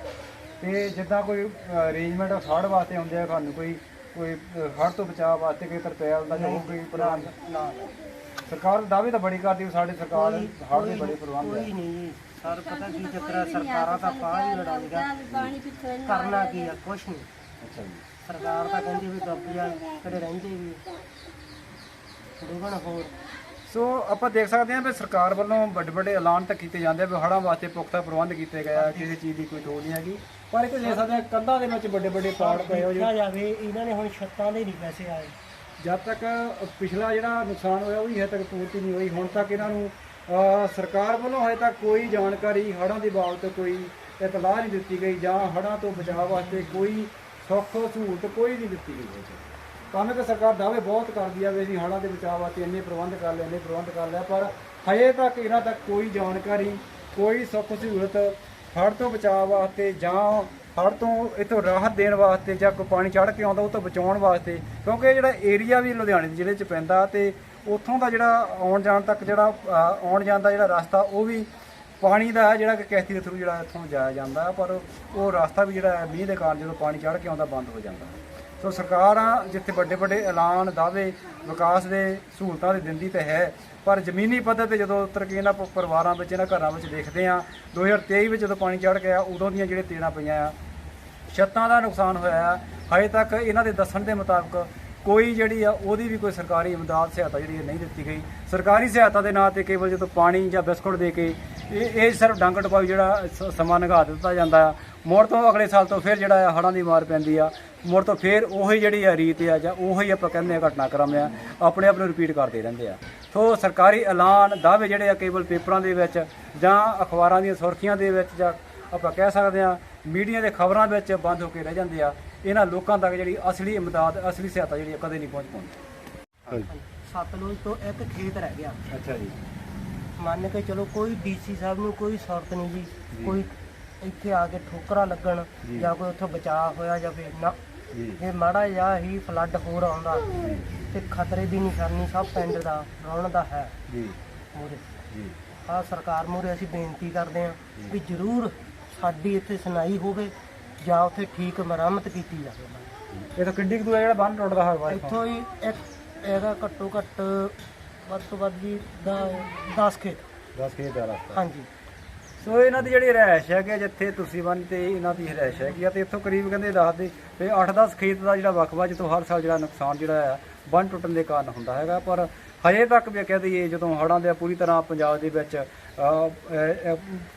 Speaker 1: ਤੇ ਜਿੱਦਾਂ ਕੋਈ ਅਰੇਂਜਮੈਂਟ ਹੜ੍ਹ ਵਾਸਤੇ ਹੁੰਦੇ ਆ ਤੁਹਾਨੂੰ ਕੋਈ ਕੋਈ ਅਹ, ਹੜ੍ਹ ਤੋਂ ਬਚਾਅ ਵਾਸਤੇ ਕੋਈ ਤਰਪੈਲ ਦਾ ਜਾਂ ਕੋਈ ਪ੍ਰਬੰਧ
Speaker 5: ਨਾ
Speaker 1: ਸਰਕਾਰ ਦਾਅਵੇ ਤਾਂ ਬੜੀ ਕਰਦੀ ਹੈ ਸਾਡੇ ਸਰਕਾਰ ਹੜ੍ਹ ਦੇ ਬੜੇ ਪ੍ਰਬੰਧ
Speaker 5: ਕੋਈ
Speaker 1: ਹੈ
Speaker 5: ਨਹੀਂ ਜੀ ਸਰ ਪਤਾ ਕੀ ਚੱਕਰ ਆ? ਸਰਕਾਰਾਂ ਤਾਂ ਪਾਣੀ ਹੀ ਲੜਾਉਂਦੀਆਂ ਕਰਨਾ ਕੀ ਆ? ਕੁਛ ਨਹੀਂ।
Speaker 1: ਅੱਛਾ ਜੀ।
Speaker 5: ਸਰਕਾਰ ਤਾਂ ਕਹਿੰਦੀ ਵੀ ਦੱਬ ਜਾ ਕਿਹੜੇ ਰਹਿੰਦੇ ਵੀ ਦੁਗਣ ਹੋਰ?
Speaker 1: ਸੋ ਆਪਾਂ ਦੇਖ ਸਕਦੇ ਹਾਂ ਵੀ ਸਰਕਾਰ ਵੱਲੋਂ ਵੱਡੇ ਵੱਡੇ ਐਲਾਨ ਤਾਂ ਕੀਤੇ ਜਾਂਦੇ ਆ ਵੀ ਹੜ੍ਹਾਂ ਵਾਸਤੇ ਪੁਖਤਾ ਪ੍ਰਬੰਧ ਕੀਤੇ ਗਏ ਆ ਕਿਸੇ ਚੀਜ਼ ਦੀ ਕੋਈ ਟੋਲ ਨਹੀਂ ਹੈਗੀ। ਪਰ ਇਹ ਦੇਖ ਸਕਦੇ ਹਾਂ ਕੰਧਾਂ ਦੇ ਵਿੱਚ ਵੱਡੇ ਵੱਡੇ ਪਾੜ ਪਏ ਹੋ
Speaker 5: ਦੇਖਿਆ ਜਾਵੇ ਇਹਨਾਂ ਨੇ ਹੁਣ ਛੱਤਾਂ ਦੇ ਨਹੀਂ ਪੈਸੇ ਆਏ।
Speaker 1: ਜਦ ਤੱਕ ਪਿਛਲਾ ਜਿਹੜਾ ਨੁਕਸਾਨ ਹੋਇਆ ਉਹ ਵੀ ਹਜੇ ਤੱਕ ਪੂਰਤੀ ਨਹੀਂ ਹੋਈ। ਹੁਣ ਤੱਕ ਇਹਨਾਂ ਨੂੰ ਸਰਕਾਰ ਵੱਲੋਂ ਹਜੇ ਤੱਕ ਕੋਈ ਜਾਣਕਾਰੀ ਹੜ੍ਹਾਂ ਦੀ ਬਾਬਤ ਕੋਈ ਇਤਲਾਹ ਨਹੀਂ ਦਿੱਤੀ ਗਈ ਜਾਂ ਹੜ੍ਹਾਂ ਤੋਂ ਬਚਾਅ ਵਾਸਤੇ ਕੋਈ ਸੁੱਖ ਸਹੂਲਤ ਕੋਈ ਨਹੀਂ ਦਿੱਤੀ ਗਈ ਹੈ। ਭਾਵੇਂ ਕਿ ਸਰਕਾਰ ਦਾਅਵੇ ਬਹੁਤ ਕਰਦੀ ਆ ਵੀ ਅਸੀਂ ਹੜ੍ਹਾਂ ਦੇ ਬਚਾਅ ਵਾਸਤੇ ਇੰਨੇ ਪ੍ਰਬੰਧ ਕਰ ਲਏ, ਇੰਨੇ ਪ੍ਰਬੰਧ ਕਰ ਲਿਆ ਪਰ ਹਜੇ ਤੱਕ ਇਹਨਾਂ ਤੱਕ ਕੋਈ ਜਾਣਕਾਰੀ, ਕੋਈ ਸੁੱਖ ਸਹੂਲਤ ਹੜ੍ਹ ਤੋਂ ਬਚਾਅ ਵਾਸਤੇ ਜਾਂ ਹੜ੍ਹ ਤੋਂ ਇਥੋਂ ਰਾਹਤ ਦੇਣ ਵਾਸਤੇ ਜਾਂ ਕੋਈ ਪਾਣੀ ਚੜ੍ਹ ਕੇ ਆਉਂਦਾ ਉਹ ਤੋਂ ਬਚਾਉਣ ਵਾਸਤੇ, ਕਿਉਂਕਿ ਇਹ ਜਿਹੜਾ ਏਰੀਆ ਵੀ ਲੁਧਿਆਣੇ ਦੇ ਜ਼ਿਲ੍ਹੇ 'ਚ ਪੈਂਦਾ ਤੇ ਉੱਥੋਂ ਦਾ ਜਿਹੜਾ ਆਉਣ ਜਾਣ ਤੱਕ ਜਿਹੜਾ ਆਉਣ ਜਾਣ ਦਾ ਜਿਹੜਾ ਰਸਤਾ, ਉਹ ਵੀ ਪਾਣੀ ਦਾ ਹੈ, ਜਿਹੜਾ ਕਿ ਕਿਸ਼ਤੀ ਦੇ ਥਰੂ ਜਿਹੜਾ ਇੱਥੋਂ ਜਾਇਆ ਜਾਂਦਾ ਪਰ ਉਹ ਰਸਤਾ ਵੀ ਜਿਹੜਾ ਹੈ, ਮੀਂਹ ਦੇ ਕਾਰਨ ਜਦੋਂ ਪਾਣੀ ਚੜ੍ਹ ਕੇ ਆਉਂਦਾ, ਬੰਦ ਹੋ ਜਾਂਦਾ ਸੋ ਸਰਕਾਰਾਂ ਜਿੱਥੇ ਵੱਡੇ ਵੱਡੇ ਐਲਾਨ, ਦਾਅਵੇ, ਵਿਕਾਸ ਦੇ ਸਹੂਲਤਾਂ ਦੇ ਦਿੰਦੀ ਤੇ ਹੈ, ਪਰ ਜ਼ਮੀਨੀ ਪੱਧਰ ਤੇ ਜਦੋਂ ਉਤਰ ਕੇ ਇਹਨਾਂ ਪ- ਪਰਿਵਾਰਾਂ ਵਿੱਚ, ਇਹਨਾਂ ਘਰਾਂ ਵਿੱਚ ਦੇਖਦੇ ਆ 2023 ਵਿੱਚ ਜਦੋਂ ਪਾਣੀ ਚੜ੍ਹ ਗਿਆ, ਉਦੋਂ ਦੀਆਂ ਜਿਹੜੇ ਤੇੜਾਂ ਪਈਆਂ ਆ, ਛੱਤਾਂ ਦਾ ਨੁਕਸਾਨ ਹੋਇਆ ਆ, ਹਜੇ ਤੱਕ ਇਹਨਾਂ ਦੇ ਦੱਸਣ ਦੇ ਮੁਤਾਬਕ ਕੋਈ ਜਿਹੜੀ ਆ, ਉਹਦੀ ਵੀ ਕੋਈ ਸਰਕਾਰੀ ਇਮਦਾਦ ਸਹਾਇਤਾ ਜਿਹੜੀ ਹੈ ਨਹੀਂ ਦਿੱਤੀ ਗਈ। ਸਰਕਾਰੀ ਸਹਾਇਤਾ ਦੇ ਨਾਂ ਤੇ ਕੇਵਲ ਜਦੋਂ ਪਾਣੀ ਜਾਂ ਬਿਸਕੁਟ ਦੇ ਕੇ, ਇਹ ਇਹ ਸਿਰਫ ਡੰਗ ਟਪਾਈ ਜਿਹੜਾ ਸ- ਸਮਾਂ ਨਿਘਾ ਦਿੱਤਾ ਜਾਂਦਾ ਆ। ਮੁੜ ਤੋਂ ਅਗਲੇ ਸਾਲ ਤੋਂ ਫਿਰ ਜਿਹੜਾ ਆ ਹੜ੍ਹਾਂ ਦੀ ਮਾਰ ਪੈਂਦੀ ਆ। ਮੁੜ ਤੋਂ ਫਿਰ ਉਹੀ ਜਿਹੜੀ ਆ ਰੀਤ ਆ ਜਾਂ ਉਹੀ ਆਪਾਂ ਕਹਿੰਦੇ ਆ ਘਟਨਾਕ੍ਰਮ ਆ, ਆਪਣੇ ਆਪ ਨੂੰ ਰਿਪੀਟ ਕਰਦੇ ਰਹਿੰਦੇ ਆ। ਸੋ ਸਰਕਾਰੀ ਐਲਾਨ ਦਾਅਵੇ ਜਿਹੜੇ ਆ ਕੇਵਲ ਪੇਪਰਾਂ ਦੇ ਵਿੱਚ ਜਾਂ ਅਖਬਾਰਾਂ ਦੀਆਂ ਸੁਰਖੀਆਂ ਦੇ ਵਿੱਚ ਜਾਂ ਆਪਾਂ ਕਹਿ ਸਕਦੇ ਆ, ਮੀਡੀਆ ਦੇ ਖਬਰਾਂ ਵਿੱਚ ਬੰਦ ਹੋ ਕੇ ਰਹਿ ਜਾਂਦੇ ਆ। ਇਹਨਾਂ ਲੋਕਾਂ ਤੱਕ ਜਿਹੜੀ ਅਸਲੀ ਇਮਦਾਦ ਅਸਲੀ ਸਹਾਇਤਾ ਜਿਹੜੀ ਆ ਕਦੇ ਨਹੀਂ ਪਹੁੰਚ ਪਾਉਂਦੀ।
Speaker 5: ਸਤਲੁਜ ਤੋਂ ਇੱਕ ਖੇਤ ਰਹਿ ਗਿਆ।
Speaker 1: ਅੱਛਾ ਜੀ।
Speaker 5: ਮੰਨ ਕੇ ਚਲੋ ਕੋਈ ਡੀਸੀ ਸਾਹਿਬ ਨੂੰ ਕੋਈ ਸ਼ਰਤ ਨਹੀਂ ਜੀ ਕੋਈ ਇੱਥੇ ਆ ਕੇ ਠੋਕਰਾਂ ਲੱਗਣ ਜਾਂ। ਕੋਈ ਉੱਥੋਂ ਬਚਾਅ ਹੋਇਆ ਜਾਵੇ ਨਾ।
Speaker 1: ਜੀ।
Speaker 5: ਜੇ ਮਾੜਾ ਜਿਹਾ ਹੀ ਫਲੱਡ ਹੋਰ ਆਉਂਦਾ ਤੇ ਖਤਰੇ ਦੀ ਨਿਸ਼ਾਨੀ ਸਭ ਪਿੰਡ ਦਾ ਰੌਣ ਦਾ ਹੈ।
Speaker 1: ਜੀ। ਜੀ।
Speaker 5: ਆ ਸਰਕਾਰ ਮੂਹਰੇ ਅਸੀਂ ਬੇਨਤੀ ਕਰਦੇ ਹਾਂ ਵੀ ਜ਼ਰੂਰ ਸਾਡੀ ਇੱਥੇ ਸੁਣਾਈ ਹੋਵੇ। ਜਾਂ ਉੱਥੇ ਠੀਕ ਮਰਾਮਤ ਕੀਤੀ ਜਾਵੇ
Speaker 1: ਉਹਨਾਂ ਕਿੱਡੀ ਕੁ ਦੂਰ ਹੈ ਜਿਹੜਾ ਬੰਨ ਟੁੱਟਦਾ ਹਰ ਵਾਰ
Speaker 5: ਇੱਥੋਂ। ਹੀ ਇੱਕ ਇਹਦਾ ਘੱਟੋ ਘੱਟ ਵੱਧ ਤੋਂ ਵੱਧ ਵੀ 10 ਖੇਤ।
Speaker 1: 10 ਖੇਤ ਦਾ ਰਸਤਾ।
Speaker 5: ਹਾਂਜੀ।
Speaker 1: ਸੋ ਇਹਨਾਂ ਦੀ ਜਿਹੜੀ ਰਹਿائش ਹੈਗੀ ਆ, ਜਿੱਥੇ ਤੁਸੀਂ ਬੰਨ ਤੇ ਇਹਨਾਂ ਦੀ ਰਹਿائش ਹੈਗੀ ਆ ਤੇ ਇੱਥੋਂ ਕਰੀਬ ਕਹਿੰਦੇ ਦੱਸਦੇ ਤੇ 8-10 ਖੇਤ ਦਾ ਜਿਹੜਾ ਵਕਵਾ ਜਿੱਥੋਂ ਹਰ ਸਾਲ ਜਿਹੜਾ ਨੁਕਸਾਨ ਜਿਹੜਾ ਆ ਬੰਨ ਟੁੱਟਣ ਦੇ ਕਾਰਨ ਹੁੰਦਾ ਹੈਗਾ ਪਰ ਹਜੇ ਤੱਕ ਵੀ ਕਹਿ ਦਈਏ ਜਦੋਂ ਹੜ੍ਹਾਂ ਦੇ ਪੂਰੀ ਤਰ੍ਹਾਂ ਪੰਜਾਬ ਦੇ ਵਿੱਚ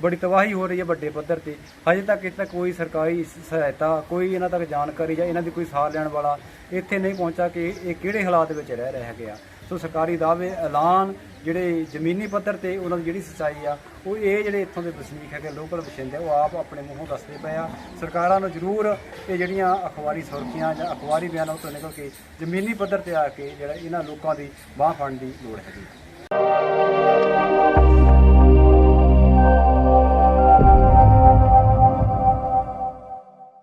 Speaker 1: ਬੜੀ ਤਬਾਹੀ ਹੋ ਰਹੀ ਹੈ ਵੱਡੇ ਪੱਧਰ ਤੇ। ਹਜੇ ਤੱਕ ਇੱਥੇ ਕੋਈ ਸਰਕਾਰੀ ਸਹਾਇਤਾ, ਕੋਈ ਇਹਨਾਂ ਤੱਕ ਜਾਣਕਾਰੀ ਜਾਂ ਇਹਨਾਂ ਦੀ ਕੋਈ ਸਾਰ ਲੈਣ ਵਾਲਾ ਇੱਥੇ ਨਹੀਂ ਪਹੁੰਚਾ ਕਿ ਇਹ ਕਿਹੜੇ ਹਾਲਾਤ ਵਿੱਚ ਰਹਿ, ਰਹੇ ਹੈਗੇ ਆ ਸੋ ਸਰਕਾਰੀ ਦਾਅਵੇ, ਐਲਾਨ ਜਿਹੜੇ ਜ਼ਮੀਨੀ ਪੱਧਰ ਤੇ ਉਹਨਾਂ ਦੀ ਜਿਹੜੀ ਸੱਚਾਈ ਆ, ਉਹ ਇਹ ਜਿਹੜੇ ਇੱਥੋਂ ਦੇ ਵਸਨੀਕ ਹੈਗੇ, ਲੋਕਲ ਵਸਿੰਦੇ ਆ ਉਹ ਆਪ ਆਪਣੇ ਮੂੰਹੋਂ ਦੱਸਦੇ ਪਏ ਆ। ਸਰਕਾਰਾਂ ਨੂੰ ਜ਼ਰੂਰ ਇਹ ਜਿਹੜੀਆਂ ਅਖਬਾਰੀ ਸੁਰਖੀਆਂ ਜਾਂ ਅਖਬਾਰੀ ਬਿਆਨਾਂ ਤੋਂ ਨਿਕਲ ਕੇ ਜ਼ਮੀਨੀ ਪੱਧਰ ਤੇ ਆ ਕੇ ਜਿਹੜਾ ਇਹਨਾਂ ਲੋਕਾਂ ਦੀ ਬਾਹ ਫੜਨ ਦੀ ਲੋੜ ਹੈਗੀ।